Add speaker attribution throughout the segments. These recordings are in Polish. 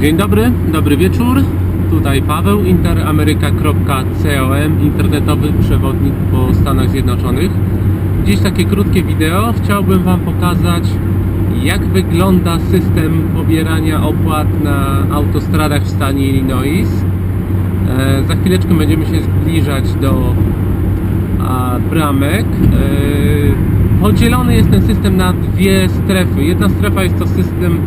Speaker 1: Dzień dobry, dobry wieczór. Tutaj Paweł, interameryka.com, internetowy przewodnik po Stanach Zjednoczonych. Dziś takie krótkie wideo. Chciałbym Wam pokazać, jak wygląda system pobierania opłat na autostradach w stanie Illinois. E, za chwileczkę będziemy się zbliżać do bramek. E, Podzielony jest ten system na dwie strefy. Jedna strefa jest to system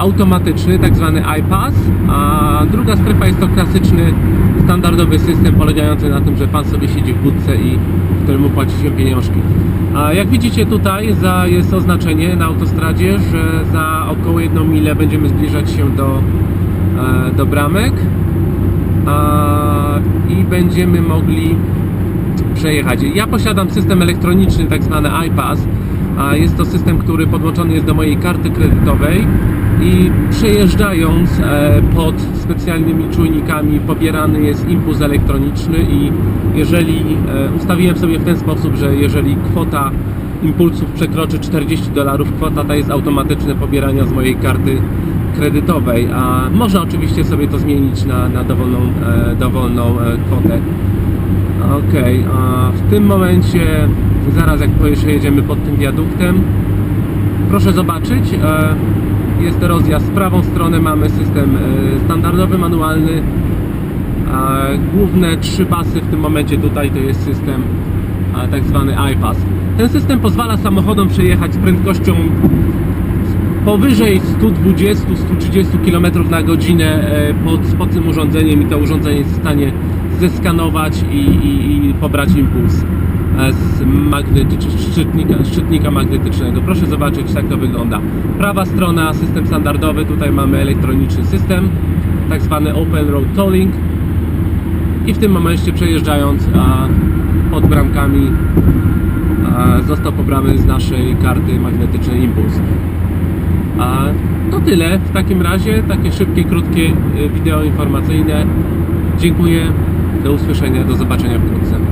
Speaker 1: automatyczny, tak zwany iPass, a druga strefa jest to klasyczny, standardowy system polegający na tym, że Pan sobie siedzi w budce i któremu płaci się pieniążki. A jak widzicie tutaj za, jest oznaczenie na autostradzie, że za około jedną milę będziemy zbliżać się do, e, do bramek i będziemy mogli przejechać. Ja posiadam system elektroniczny, tak zwany iPass, jest to system, który podłączony jest do mojej karty kredytowej i przejeżdżając e, pod specjalnymi czujnikami pobierany jest impuls elektroniczny i jeżeli e, ustawiłem sobie w ten sposób, że jeżeli kwota impulsów przekroczy 40 dolarów, kwota ta jest automatyczne pobierania z mojej karty kredytowej, a można oczywiście sobie to zmienić na, na dowolną, e, dowolną kwotę. Okej, a w tym momencie, zaraz jak jedziemy pod tym wiaduktem, proszę zobaczyć, e, jest rozjazd w prawą stronę, mamy system e, standardowy, manualny, a główne trzy pasy w tym momencie tutaj to jest system tak zwany iPass. Ten system pozwala samochodom przejechać z prędkością powyżej 120-130 km na godzinę e, pod, pod tym urządzeniem i to urządzenie jest w stanie zeskanować i, i, i pobrać impuls z magnetycz, szczytnika, szczytnika magnetycznego. Proszę zobaczyć, jak to wygląda. Prawa strona, system standardowy, tutaj mamy elektroniczny system, tak zwany Open Road Tolling i w tym momencie przejeżdżając a, pod bramkami a, został pobrany z naszej karty magnetyczny impuls. A to tyle w takim razie, takie szybkie, krótkie y, wideo informacyjne. Dziękuję, do usłyszenia, do zobaczenia wkrótce.